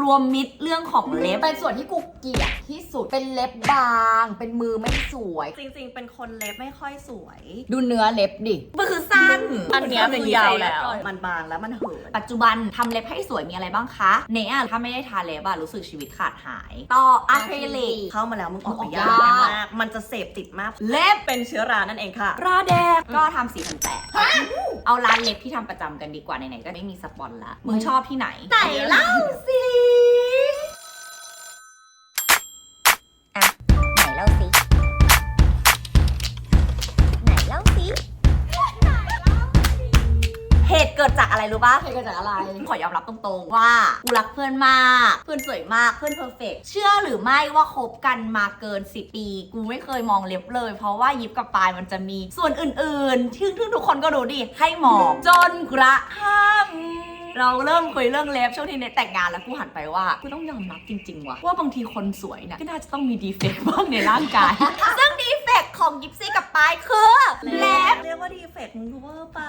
รวมมิตรเรื่องของเล็บ เป็นส่วนที่กูเกลียดที่สุด เป็นเล็บบาง เป็นมือไม่สวย จริงๆ เป็นคนเล็บไม่ค่อยสวย ดูเนื้อเล็บดิ มันคือสั้น อันเนี้ยมัเป็นคือยาวแล้แล้ววมันบางแล้วมันเหิน ปัจจุบันทำเล็บให้สวยมีอะไรบ้างคะ เนอะถ้าไม่ได้ทาเล็บอะรู้สึกชีวิตขาดหาย ต่ออะคริลิก เข้ามาแล้วมึงออกมึงออกยากยากมาก มันจะเสพติดมาก เล็บเป็นเชื้อรานั่นเองค่ะ ราแดกก็ทำสีพันแปดเอาร้านเล็บที่ทำประจำกันดีกว่าไหนๆก็ไม่มีสปอนละมึงชอบที่ไหน ไหนเล่าสิ อะไรรู้ปะใครก็จะอะไร ขอยอมรับตรงๆ ว่ากูรักเพื่อนมาก เพื่อนสวยมาก เพื่อนเพอร์เฟกเชื่อหรือไม่ว่าคบกันมาเกิน 10 ปี กูไม่เคยมองเล็บเลย เพราะว่ายิบกับปลายมันจะมีส่วนอื่นๆที่ที่ทุกคนก็รู้ดิ ให้มองจนกระทั่งเราเริ่มคุยเรื่องเล็บช่วงที่เนตแต่งงานแล้วกูหันไปว่ากูต้องยอมรับจริงๆว่ะว่าบางทีคนสวยเนี่ยก็น่าจะต้องมีดีเฟกต์บ้างในร่างกาย ซึ่งดีเฟกต์ของยิปซี่กับปลายคือเล็บเรียกว่าดีเฟกต์มึงดูเวอร์ไป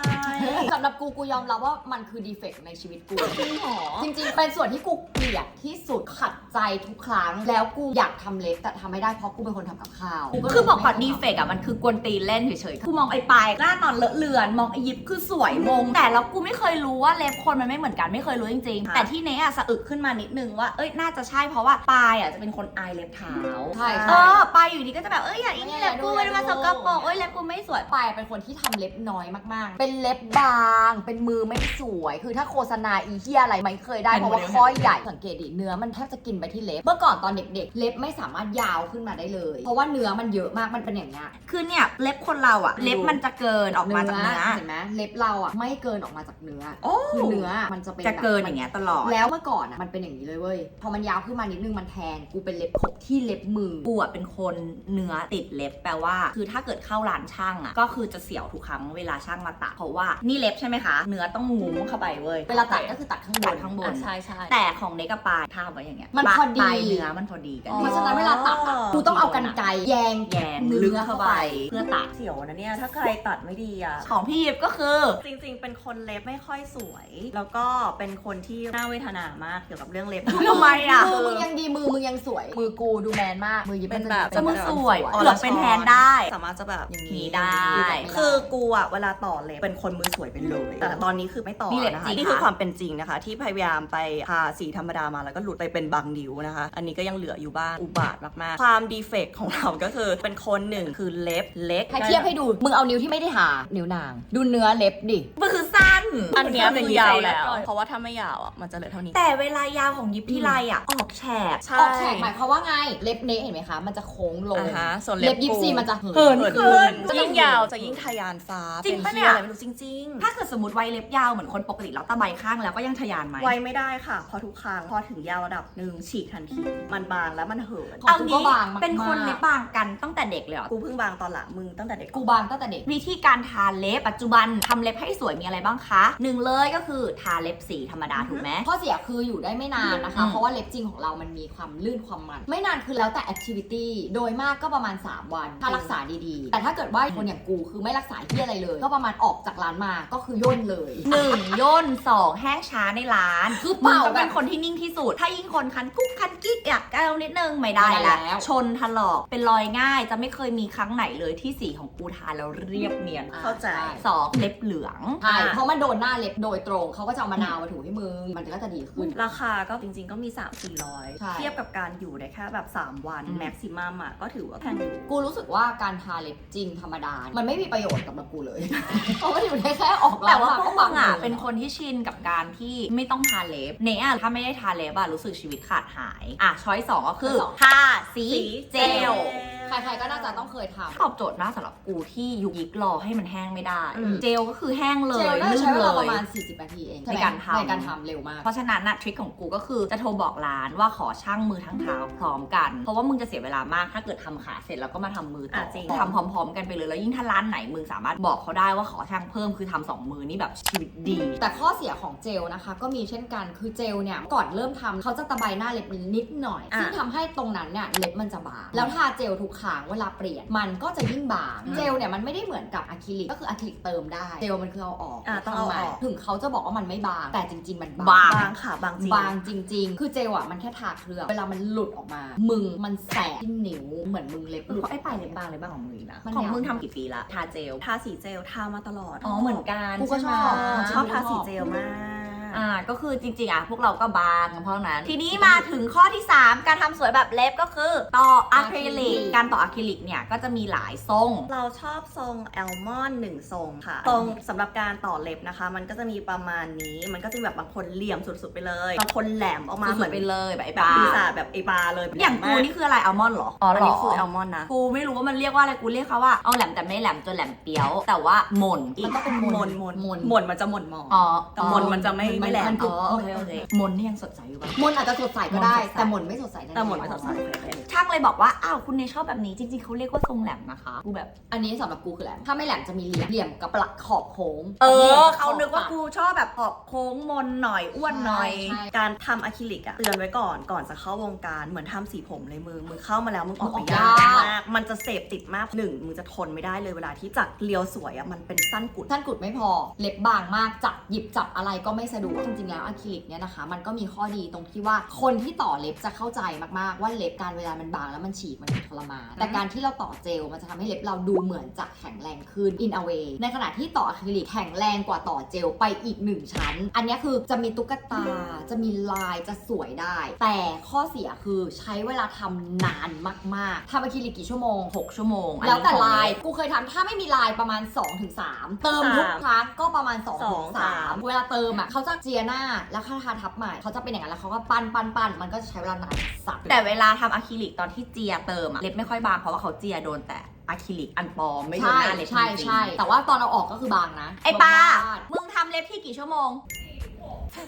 สำหรับกูกูยอมรับว่ามันคือดีเฟกต์ในชีวิตกู จริงเหรอ จริงๆ เป็นส่วนที่กูเกลียดที่สุดขัดใจทุกครั้ง แล้วกูอยากทำเล็บแต่ทำไม่ได้เพราะกูเป็นคนทำกับข้าวคือบอกก่อนดีเฟกต์อะมันคือกวนตีนเล่นเฉยๆกูมองไอ้ปลายหน้านอนเลอะเลือน มองไอ้ยิปคือสวยมง แต่แล้วกูไม่เคยรู้ว่าเล็บคนมันไม่เหมือนกันไม่เคยรู้จริงๆค่ะแต่ที่เนี้ยอะสะอึกขึ้นมานิดนึงว่าเอ้ยน่าจะใช่เพราะว่าปลายอะจะเป็นคนอายเล็บเท้าใช่เอใช่อปลายอยู่ดีก็จะแบบเอ้ยอย่าอีนี่เล็บกูไม่มันได้มาสกปรกเอ้ยเล็บกูไม่สวยปายเป็นคนที่ทำเล็บน้อยมากๆ เป็นเล็บบาง เป็นมือไม่สวย คือถ้าโฆษณาอีเทียอะไรไม่เคยได้เป็นเพราะว่าโมเดลข้อใหญ่สังเกตดิเนื้อมันแทบจะกินไปที่เล็บ เมื่อก่อนตอนเด็ก ๆ เล็บไม่สามารถยาวขึ้นมาได้เลย เพราะว่าเนื้อมันเยอะมากมันเป็นอย่างเงี้ย คือเนี่ยเล็บคนเราอะเล็บมันจะเกินออกมาจากเนื้อ เห็นไหมเล็บเราอะไม่เกินออกมาจากเนื้อโอ้คือเนื้อมันจะเป็นจะเกินแบบอย่างเงี้ยตลอด แล้วเมื่อก่อนอะมันเป็นอย่างนี้เลยเว้ยพอมันยาวขึ้นมานิดนึงมันแทงกูเป็นเล็บขบที่เล็บมือกูอะเป็นคนเนื้อติดเล็บแปลว่าคือถ้าเกิดเข้าร้านช่างอะก็คือจะเสียวทุกครั้งเวลาช่างมาตัดเพราะว่านี่เล็บใช่ไหมคะ เนื้อต้องงุ้มเข้าไปเว้ยเวลาตัดก็คือตัดข้างบตันดข้างบนอะใช่ใช่ แต่ของเนกกับปลายถ้าไว้อย่างเงี้ยมันปลายพอดี ปลายเนื้อมันพอดีกัน เพราะฉะนั้นเวลาตัดอะกูต้องเอากันไกรแยงแยงเนื้ลึกอเข้าเข้าไป ไปเพื่อตัด เสียวนะเนี่ย ถ้าใครตัดไม่ดีอะ ของพี่ยิบก็คือ จริงๆ เป็นคนเล็บไม่ค่อยสวย แล้วก็เป็นคนที่น่าเวทนามากเกี่ยวกับเรื่องเล็บ ทำไมอะ มือมึงยังดีมือมึงยังสวย มือกูดูแมนมาก มือยิบเป็นจะแบบ จะมือสวยอ๋เกือบเป็นแทนได้สามารถจะแบบอย่างนี้นี้ได้ คือกูอะเวลาต่อเล็บเป็นคนมือสวยไปเลย แต่ตอนนี้คือไม่ต่อนี่เล็บนะคะจริงนี่คือค่ะความเป็นจริงนะคะ ที่พยายามไปทาสีธรรมดามาแล้วก็หลุดไปเป็นบางนิ้วนะคะ อันนี้ก็ยังเหลืออยู่บ้างอุบาทมากๆ ความดีเฟกต์ของเราก็คือเป็นคนหนึ่งคือเล็บเล็กให้เทียบให้ดู มึงเอานิ้วที่ไม่ได้ทานิ้วนาง ดูเนื้อเล็บดิ มันคือสั้นอันเนี้ยเป็นคือยาวแล้ว เพราะว่าถ้าไม่ยาวอะมันจะเหลือเท่านี้ แต่เวลายาวของยิบที่ไรอะออกแฉกใช่ออกแฉกหมายความว่าไง เล็บเนะเห็นไหมคะ มันจะโค้งลง อ่าฮะส่วนเล็เล็บบยิปซีกูมันจะเหิเหินนขึ้นจะยิ่งยาวจะยิ่งทะยานฟ้าจริงปะป็เนี่ยอะไรไม่รู้จริงถ้าเกิดสมมติไว้เล็บยาวเหมือนคนปกติแล้วตะใบข้างแล้วก็ยังทะยานไหมๆไว้ไม่ได้ค่ะเพราะทุกครั้งพอถึงยาวระดับหนึ่งฉีกทันที มันบางแล้วมันเหิน ของเอากูงี้ก็บางมากๆ เป็นคนเล็บบางกันตั้งแต่เด็กเลยเหรอกูเพิ่งบางตอนหลังมึงตั้งแต่เด็กกูบางตั้งแต่เด็ก วิธีการทาเล็บปัจจุบันทำเล็บให้สวยมีอะไรบ้างคะหนึ่งเลยก็คือทาเล็บสีธรรมดาถูกไหม ข้อเสียคืออยู่ได้ไม่นานนะคะ อืม เพราะว่าเล็บจริงของเรามันมีความลื่นความมัน ไม่นานคือแล้วแต่แอคทิวิตี้โดยมากก็ประมาณ 3 วันถ้ารักษาดีๆ แต่ถ้าเกิดว่าคนอย่างกูคือไม่รักษาที่อะไรเลย ก็ประมาณออกจากร้านมาก็คือย่นเลยหนึ่งย่นสองแห้งช้าในร้านคือมึงเป่าจะเป็นแบบคนที่นิ่งที่สุด ถ้ายิ่งคนคันกุ๊กคันกิ๊กอยากเอานิดนึงไม่ได้ไม่ได้ละแล้วชนถลอกเป็นรอยง่ายจะไม่เคยมีครั้งไหนเลยที่สีของกูทาแล้วเรียบเนียนเข้าใจ สองเล็บเหลือง ใช่เพราะมันโดนหน้าเล็บโดยตรงเขาก็จะเอามะนาวมาถูให้มึงมันก็จะดีขึ้น ราคาก็จริงๆก็มี 3 4 0 ใช่ 0 เทียบกับการอยู่ได้แค่แบบ 3 วันอืมแม็กซิมัมอะก็ถือว่าแพงอยู่ กูรู้สึกว่าการทาเล็บจริงธรรมดา มันไม่มีประโยชน์กับกูเลย เพราะว่าอยู่ได้แค่ออกแต่ร้านว่ามาพวก็กปัมึงงอะลยเป็นคนที่ชินกับการที่ไม่ต้องทาเล็บเนอะถ้าไม่ได้ทาเล็บอะรู้สึกชีวิตขาดหาย อะช้อยสองก็คือช้อยสองทาสีเจล ใครๆก็น่าจะต้องเคยทำตอบโจทย์มากสำหรับกูที่ยุกยิกรอให้มันแห้งไม่ได้อืมเจลก็คือแห้งเลเจยลน่าจะลื่นใช้เวเลลาประยมาณ 40 นาทีเองในการทำในการทำเร็วมาก เพราะฉะนั้นนะทริคของกูก็คือจะโทรบอกร้านว่าขอช่างมือทั้งเท้าพร้อมกัน เพราะว่ามึงจะเสียเวลามากถ้าเกิดทำขาเสร็จแล้วก็มาทำมือต่ออะจริงทำพร้อม ๆ กันไปเลยแล้วยิ่งถ้าร้านไหนมึงสามารถบอกเขาได้ว่าขอช่างเพิ่มคือทำสองมือนี่แบบชีวิตดี แต่ข้อเสียของเจลนะคะ ก็มีเช่นกันคือเจลเนี่ยก่อนเริ่มทำเขาจะตะไบหน้าเล็บนิดหน่อยอะซึ่งทำให้ตรงนั้นเนี่ยเล็บมันจะบางแล้วทาเจลทุกค้างเวลาเปลี่ยนมันก็จะยิ่งบางอืมเจลเนี่ยมันไม่ได้เหมือนกับอะคริลิกก็คืออะคริลิกเติมได้ เจลมันคือเอาออกอะต้องเอาออก ทำใหม่ถึงเขาจะบอกว่ามันไม่บาง แต่จริง ๆ มันบาบางบางค่ะบางจริง บางจริง ๆ คือเจลอะมันแค่ทาเคลือบเวลามันหลุดออกมา มึงมันแสบที่นิ้วเหมือนมึงเล็บหลุด ไอ้ปลายเล็บบางเล็บบางของมึงอีกนะมันของยาวมึงทำกี่ปีละทาเจลทาสีเจลทามาตลอด อ๋อเหมือนกันกูก็ใไหมชอบชอบทาสีเจลมาก อ่าก็คือจริงๆอะพวกเราก็บางกันเพราะนั้น ทีนี้มาถึงข้อที่ 3 การทำสวยแบบเล็บก็คือต่ออะคริลิกอะคริลิก การต่ออะคริลิกเนี่ยก็จะมีหลายทรง เราชอบทรงแอลมอนหนึ่งทรงค่ะ ทรงสำหรับการต่อเล็บนะคะ มันก็จะมีประมาณนี้ มันก็จะแบบบางคนเหลี่ยมสุดๆไปเลยบางคนแหลมออกมาสุดๆเหมือนไปเลยแบบไอ้แบบปลาปีศาจแบบไอปลาเลยอย่างกูนี่คืออะไรอัลมอนด์เหรออ๋ออันเหรนี้อคือแอลมอนนะ กูไม่รู้ว่ามันเรียกว่าอะไรกูเรียกเขาว่าเอาแหลมแต่ไม่แหลมจนแหลมเปียว แต่ว่าหม่นอีมันกต้องเป็นมมนนมนมนมนมันจะหม่นมองอ๋อแต่หม่นมันจะไม่ไม่แหลมมันอ๋อโอเคโอเคหม่นนี่ยังสดใสอยู่ปะ มนอาจจะสดใสก็ได้ มนสดใส แต่มนไม่สดใสแน่ๆแต่หม่นไม่สดใสช่างเลยบอกว่าอ้าวคุณเนยชอบแบบนี้จริงๆเขาเรียกว่าทรงแหลมนะคะกูแบบ อันนี้สำหรับกูคือแหลมถ้าไม่แหลมจะมีเหลี่ยมเหลี่ยมกับปลักขอบโค้งเอหลี่ยอมบเขานึกว่าขอบปกูชอบแบบขอบโค้งมนหน่อยอ้วนหน่อยใช่การทำอะคริลิกอะเตือนไว้ก่อนก่อนจะเข้าวงการเหมือนทำสีผมเลยมึงมึงเข้ามาแล้วมึงออกไปมึงออกยากยากมากมันจะเสพติดมากหนึ่งมึงจะทนไม่ได้เลยเวลาที่จากเรียวสวยอะมันเป็นสั้นกุด ท่านกุดไม่พอ เล็บบางมากจับหยิบจับอะไรก็ไม่สะดวกจริงๆแล้วอะคริลิกเนี่ยนะคะมันก็มีข้อดีตรงที่ว่าคนที่ต่อเล็บจะเข้าใจมากๆว่าเล็บการเวลามันบางแล้วมันฉีกมันทรมานแต่การที่เราต่อเจลมันจะทำให้เล็บเราดูเหมือนจะแข็งแรงขึ้น in a way ในขณะที่ต่ออะคริลิกแข็งแรงกว่าต่อเจลไปอีกหนึ่งชั้น อันเนี้ยคือจะมีตุ๊กตา จะมีลายจะสวยได้ แต่ข้อเสียคือใช้เวลาทำนานมากๆทำอะคริลิกกี่ชั่วโมง 6 ชั่วโมงอันแล้วนี้แต่ของลายเนกูเคยทำถ้าไม่มีลายประมาณ 2-3 เติมทุกสามครั้งก็ประมาณสอง2-3สามเวลาเติมอะเขาจะเจียหน้าแล้วค่าทาทับใหม่เขาจะเป็นอย่างนั้นแล้วเขาก็ปั้นปั้นปั้นมันก็จะใช้เวลานานสับแต่เวลาทำอะคริลิกตอนที่เจียเติมอะเล็บไม่ค่อยบางเพราะว่าเขาเจียโดนแต่อะคริลิกอันปลอมไม่โดนใช่หน้าเล็บใช่จริงๆใช่แต่ว่าตอนเอาออกก็คือบางนะไอ้ปลาบงมกมึงทำเล็บที่กี่ชั่วโมง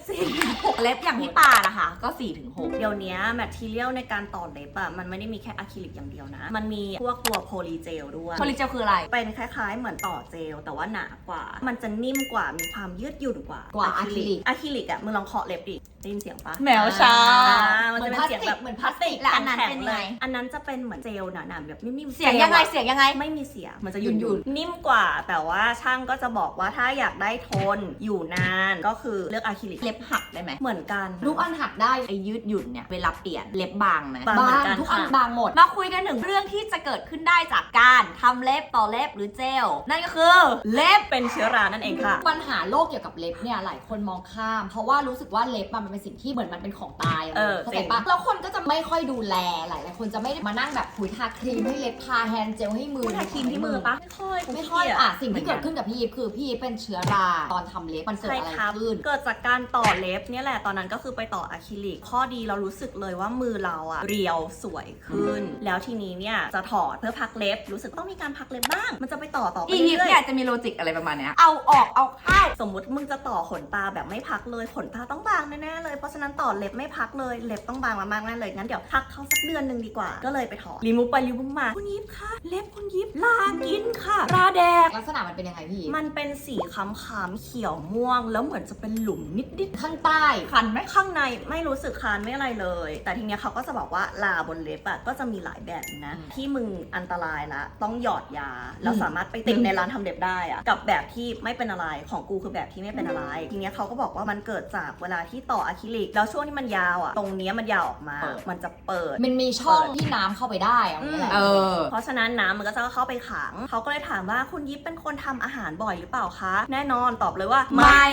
สี่ถึงหกเล็บอย่างพี่ปานะคะก็4ี่ถึงหกเดี๋ยวนี้แมททีเรียลในการต่อเล็บอะมันไม่ได้มีแค่อะคริลิกอย่างเดียวนะ มันมีพวกตัวโพลีเจลด้วย โพลิเจลคืออะไร เป็นคล้ายๆ เหมือนต่อเจล แต่ว่าหนากว่า มันจะนิ่มกว่ามีความยืดหยุ่นกว่ากว่าอะคริลิกอะคริลิกอะมึงลองเคาะเล็บดิได้ยินเสียงปะแมวช้าอ่ามันจะเป็นเสียงแบบเหมือนพลาสติกและอันนั้นข็งๆเป็นไงลยอันนั้นจะเป็นเหมือนเจลหนาๆแบบนิ่มๆเสียงยังไงจลอะเสียงยังไงไม่มีเสียงมันจะหหยุ่ยุ่นนๆๆนิ่มกว่า แต่ว่าช่างก็จะบอกว่าถ้าอยากได้ทนอยู่นานก็คือเลือกอะคริลิกเล็บหักได้ไหมเหมือนกันทุกอันหักได้ไอ้ยืดหยุ่นเนี่ยเวลาเปลี่ยนเล็บบางไหมบางเหมือนกันทุกอันค่ะ บางหมด มาคุยกันถึงเรื่องที่จะเกิดขึ้นได้จากการทำเล็บต่อเล็บหรือเจลนั่นก็คือเล็บ เป็นเชื้อรานั่นเองค่ะ ปัญหาโรคเกี่ยวกับเล็บเนี่ยหลายคนมองข้าม เพราะว่ารู้สึกว่าเล็บอะมันเป็นสิ่งที่เหมือนมันเป็นของตายอะเออเข้าจริใจงปะแล้วคนก็จะไม่ค่อยดูแลหลายหลายๆคนจะไม่ได้มานั่งแบบหุยทาครีมให้เล็บทาแฮนด์เจลให้มือ ทาครีมที่มือปะไม่ค่อยไม่ค่อยขี้เกีจอะสิ่งที่เกิดขึ้นกับพี่ยิปคือพี่ยิปเป็นเชื้อราตอนทำเล็บมันเกิดใช่อะไรครับขึ้น เกิดจากการต่อเล็บเนี่ยแหละตอนนั้นก็คือไปต่ออะคริลิก ข้อดีเรารู้สึกเลยว่ามือเราอะเรียวสวยขึ้น แล้วทีนี้เนี่ยจะถอดเพื่อพักเล็บ รู้สึกต้องมีการพักเล็บบ้าง มันจะไปต่อต่อไปอียิปเรื่ต์อยเนี่ยจะมีโลจิกอะไรประมาณเนี้ยเอาออกเอาเข้าๆสมมติมึงจะต่อขนตาแบบไม่พักเลยขนตาต้องบางแน่ๆเลยเพราะฉะนั้นต่อเล็บไม่พักเลยเล็บต้องบางมากๆแน่เลยงั้นเดี๋ยวพักเขาสักเดือนหนึ่งดีกว่า ก็เลยไปถอดรีมูฟไปรีมูฟมาคุณยิบค่ะ เล็บคุณยิบลากินค่ะราแดกลักษณะมันเป็นยังไงพี่ยิปมันเป็นสีค้ำๆเขียวม่วง แล้วเหมือนจะเป็นหลุมนิดๆข้างใต้คันไหมข้างในไม่รู้สึกคันไม่อะไรเลย แต่ทีเนี้ยเขาก็จะบอกว่าลาบนเล็บอะก็จะมีหลายแบบนะอืมที่มึงอันตรายละ ต้องหยอดยาแล้วอืมสามารถไปติดในร้านทำเล็บได้อะกับแบบที่ไม่เป็นอะไรของกูคือแบบที่ไม่เป็นอะไร ทีเนี้ยเขาก็บอกว่ามันเกิดจากเวลาที่ต่ออะคริลิก แล้วช่วงที่มันยาวอะตรงเนี้ยมันยาวออกมา เปิด มันจะเปิด มันมีช่องที่น้ำเข้าไปได้เอางี้แหละเออ เพราะฉะนั้นน้ำมันก็จะเข้าไปขัง เขาก็เลยถามว่าคุณยิปเป็นคนทำอาหารบ่อยหรือเปล่าคะ แน่นอนตอบเลยว่าไม่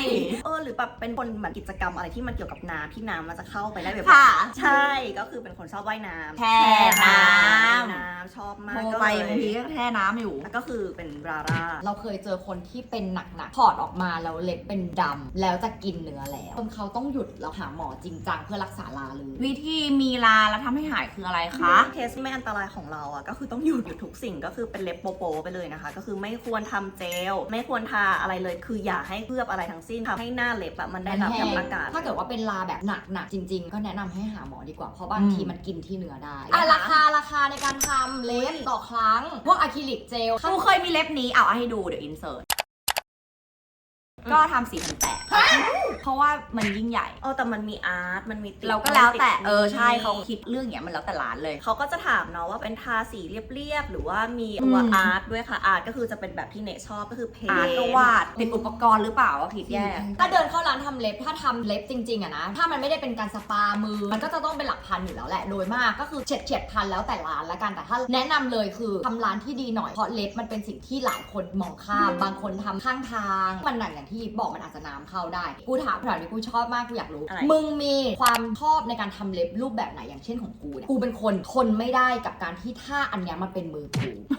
เออหรือแบบเป็นคนเหมือนกิจกรรมอะไรที่มันเกี่ยวกับน้ำที่น้ำมันจะเข้าไปได้แบบค่ะ ใช่ก็คือเป็นคนชอบว่ายน้ำแช่น้ ไปเลยบางทีก็แช่น้ำอยู่แล้วก็คือเป็นราร่า เราเคยเจอคนที่เป็นหนักๆถอดออกมาแล้วเล็บเป็นดำแล้วจะกินเนื้อแล้วจนเขาต้องหยุดแล้วหาหมอจริงจังเพื่อรักษาลาเลยวิธีมีลาแล้วทำให้หายคืออะไรคะเคสไม่อันตรายของเราอะก็คือต้องหยุดหยุดทุกสิ่งก็คือเป็นเล็บโปโปไปเลยนะคะ ก็คือไม่ควรทำเจล ไม่ควรทาอะไรเลย คืออย่าให้เคลือบอะไรทั้งสิ้นทำให้หน้าเล็บอะมันได้รับกับอากาศ ถ้าเกิดว่าเป็นลาแบบหนักๆจริง ๆ ก็แนะนำให้หาหมอดีกว่าเพราะบางอืมทีมันกินที่เนื้อได้อะอะราคาราคาในการทำเล็บต่อครั้ง พวกอะคริลิกเจลกูเคยมีเล็บนี้เอาให้ดูเดี๋ยวอินเสิร์ตก็ทำสี่พันแปดฮะเพราะว่ามันยิ่งใหญ่ เออแต่มันมีอาร์ตมันมีติดเราก็แล้วแต่ติดเออใช่นี่เขาคิดเรื่องอย่างเงี้ยมันแล้วแต่ร้านเลย เขาก็จะถามเนาะว่าเป็นทาสีเรียบๆหรือว่ามีตัวอืม อาร์ตด้วยค่ะอาร์ตก็คือจะเป็นแบบที่เนชอบก็คือเพนอาร์ตก็วาดติดอุปกรณ์หรือเปล่าว่าผิดแย่ถ้าเดินเข้าร้านทำเล็บ ถ้าทำเล็บจริงๆอะนะ ถ้ามันไม่ได้เป็นการสปามือ มันก็จะต้องเป็นหลักพันอยู่แล้วแหละ โดยมากก็คือเฉียดเฉียดๆพันแล้วแต่ร้านละกัน แต่ถ้าแนะนำเลยคือทำร้านที่ดีหน่อย เพราะเล็บมันเป็นสิ่งที่หลายคนมองข้าม บางคนทำข้างทาง มันหนักอย่างที่บอกมันอาจจะน้ำเข้าได้กูถามถามนี้กูชอบมากกูอยากรู้ อะไร มึงมีความชอบในการทำเล็บรูปแบบไหนอย่างเช่นของกูเนี่ย กูเป็นคนทนไม่ได้กับการที่ถ้าอันเนี้ยมันเป็นมือกูมึง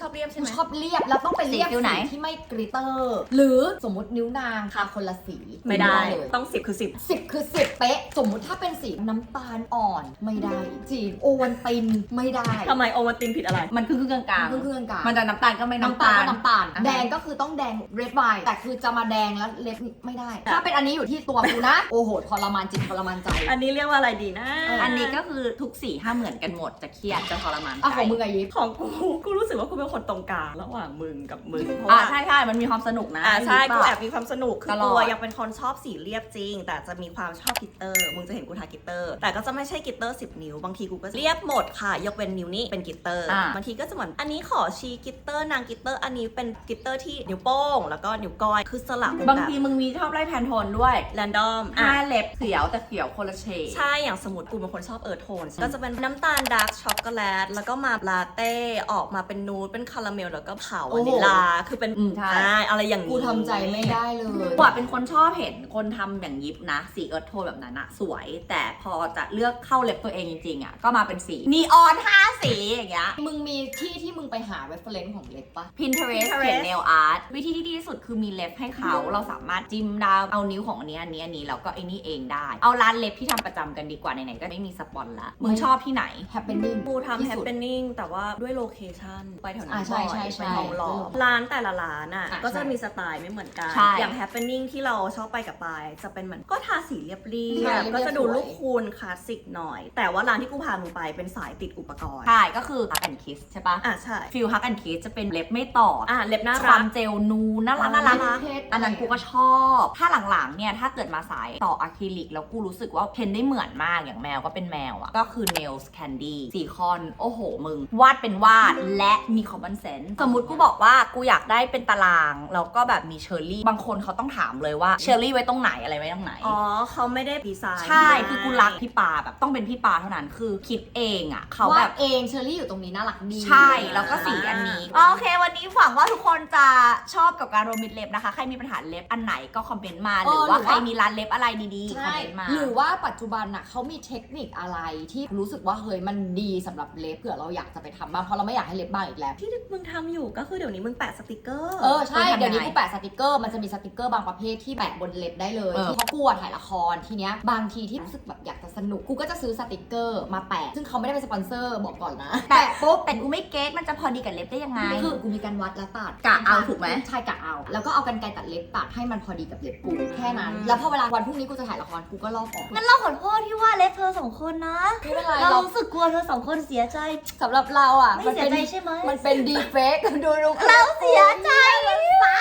ชอบเรียบใช่กูไหม ชอบเรียบแล้วต้องไปเรียบสีฟิวไหนสีที่ไม่กริตเตอร์ หรือสมมตินิ้วนางทาคนละสีไม่ได้ เลยต้องสิบคือสิบ สิบคือสิบเป๊ะ สมมุติถ้าเป็นสีน้ำตาลอ่อนไม่ได้ จีนโอวันตินไม่ได้ทำไมโอวัลตินผิดอะไร มันคือครึ่งกลางเครื่องเครื่องกลางๆมันจะน้ำตาลก็ไม่น้ำน้ำตาตาล ลก็น้ำตาล อ่าฮะแดงก็คือต้องแดงเรดไวน์แต่คือจะมาแดงแล้วเล็บไม่ได้ ถ้าเป็นอันนี้อยู่ที่ตัวกูนะ โอ้โหทรมานจิตทรมานใจ อันนี้เรียกว่าอะไรดีนะ อันนี้ก็คือทุกสีถ้าเหมือนกันหมดจะเครียดจะทรมานอะใจของมึงอะยิปของกู กูรู้สึกว่ากูเป็นคนตรงกลางระหว่างมึงกับมึงเพราะอ่าว่า ใช่ใช่มันมีความสนุกนะอ่าใช่รู้กูปะแอบมีความสนุก คือตลอด ตัวยังเป็นคนชอบสีเรียบจริง แต่จะมีความชอบกิตเตอร์ มึงจะเห็นกูทากิตเตอร์ แต่ก็จะไม่ใช่กิตเตอร์10 นิ้ว บางทีกูก็เรียบหมดค่ะ ยกเว้นนิ้วนี้เป็นกิตเตอร์ อ่า บางทีก็จะเหมือนอันนี้ขอชีกิตเตอร์นางกิตเตอร์ อันนี้เป็นกิตเตอร์ที่นิ้วโป้ง แล้วก็นิ้วก้อย คือสลับเป็นบางแบบทีมึงมีชอบไล่แพนโทนด้วยแรนดอมหน้าเล็บเขียวแต่เขียวคนละเฉด ใช่ อย่างสมมติกูเป็นคนชอบเอิร์ธโทน ก็จะเป็นน้ำตาลดาร์กช็อกโกแลต แล้วก็มาลาเต้ ออกมาเป็นนูดเป็นคาราเมลแล้วก็เผาวานิลาคือเป็นอืมใช่ อ่าอะไรอย่างนี้ กูทำใจไม่ได้เลย กว่าเป็นคนชอบเห็นคนทำอย่างยิปนะ สีเอิร์ธโทนแบบนั้นอะสวย แต่พอจะเลือกเข้าเล็บตัวเองจริงๆอะก็มาเป็นสีนีออนห้าสีอย่างเงี้ย มึงมีที่ที่มึงไปหา reference ของเล็บปะ Pinterest เขียน nail art วิธีที่ดีที่สุดคือมีเล็บให้เขา เราสามารถจิ้มดาวเอานิ้วของอันนี้อันนี้อันนี้แล้วก็ไอ้นี่เองได้ เอาร้านเล็บที่ทำประจำกันดีกว่าไหนๆก็ไม่มีสปอนละมึงชอบที่ไหน happening กูทำ ที่แฮปสุดเป n นิ่งแต่ว่าด้วยโลเคชันไปแถวนั้อ่านใช่บ่อยใช่ใช่ไปทองหล่อด้วยโลร้านแต่ละร้านอะอะก็จะใช่มีสไตล์ไม่เหมือนกัน ใช่อย่างแฮปเป n นิ่งที่เราชอบไปกับปายจะเป็นเหมือนก็ทาสีเรียบเรีใช่ยบเรียบๆก็จะดูสวย ลูกคูณคลาสสิกหน่อย แต่ว่าร้านที่กูพามึงไปเป็นสายติดอุปกรณ์ ใช่ก็คือ Hug and Kiss ใช่ปะอะใช่ฟิล Hug and Kiss จะเป็นเล็บไม่ต่อออะเล็บน่าครัวาก มเจลนูน่ารักน่ารักเพชรอันนั้นกูก็ชอบ ถ้าหลังๆ เนี่ย ถ้าเกิดมาสายต่ออะคริลิก แล้วกูรู้สึกว่าเพนได้เหมือนมาก อย่างแมวก็เป็นแมวอะก็คือ nails candy สีคอน โอ้โห มึง วาดเป็นวาด และมี common sense สมมุติกูบอกว่ากูอยากได้เป็นตารางแล้วก็แบบมีเชอร์รี่ บางคนเขาต้องถามเลยว่าเชอร์รี่ไว้ตรงไหนอะไรไว้ตรงไหน อ๋อเขาไม่ได้ดีไซน์ใช่คือกูรักพี่ปาแบบต้องเป็นพี่ปาเท่านั้นคือคิดเองอะเขาวาแบดบเองเชอรี่อยู่ตรงนี้น่ารักดีใช่แล้วก็สีอันนี้โอเค วันนี้หวังว่าทุกคนจะชอบกับการโรวมมิดเล็บนะคะใครมีปัญหาเล็บอันไหนก็คอมเมนต์มาหรือว่าใครมีร้านเล็บอะไรดีๆคอมใช่เมนต์มา หรือว่าปัจจุบันน่ะเขามีเทคนิคอะไรที่รู้สึกว่าเฮ้ยมันดีสำหรับเล็บเผื่อเราอยากจะไปทำบ้างเพราะเราไม่อยากให้เล็บบางอีกแล้วที่มึงทำอยู่ก็คือเดี๋ยวนี้มึงแปะสติกเกอร์เออใช่คุณทำเดี๋ยวนี้ยังไงกูแปะสติกเกอร์มันจะมีสติกเกอร์บางประเภทที่แปะบนเล็บได้เลยเออเพราะกูอะถ่ายละครทีเนี้ยบางทีที่รู้สึกแบบอยากจะสนุกกูก็จะซื้อสติกเกอร์มาแปะซึ่งเขาไม่ได้เป็นสปอนเซอร์บอกก่อนนะแต่ปุ๊บแต่กูไม่เก็ตมันจะพอดีกับเล็บได้ยังไงคือกูมีการวัดและตัดกะเอาถูกไหมใช่กะเอา แล้วก็เอากันไกรตัดเล็บตัดให้มันพอดีกับเล็บกูแค่นั้น แล้วพอเวลาวันพรุ่งนี้กูจะถ่ายละครกูก็ลอกออกงั้นเราขอโทษที่ว่าเล็บเธอสองคนนะไม่เป็นไรเราเรารู้สึกกลัวเธอสองคนเสียใจสำหรับเราอะไม่มันเสียเป็นใจใช่ไหมมันเป็นดีเฟกดูดูเราเสียใจบ๊ายบา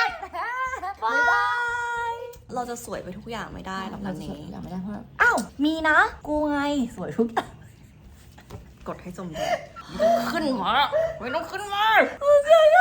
ยเราจะสวยไปทุกอย่างไม่ได้หรอกเราวันจะนี้อยากไม่ได้เพราะอ้าวมีนะ กูไงสวยทุกอย่างกดให้จมดิขึ้นมาไม่ต้องขึ้นมาเสียใจ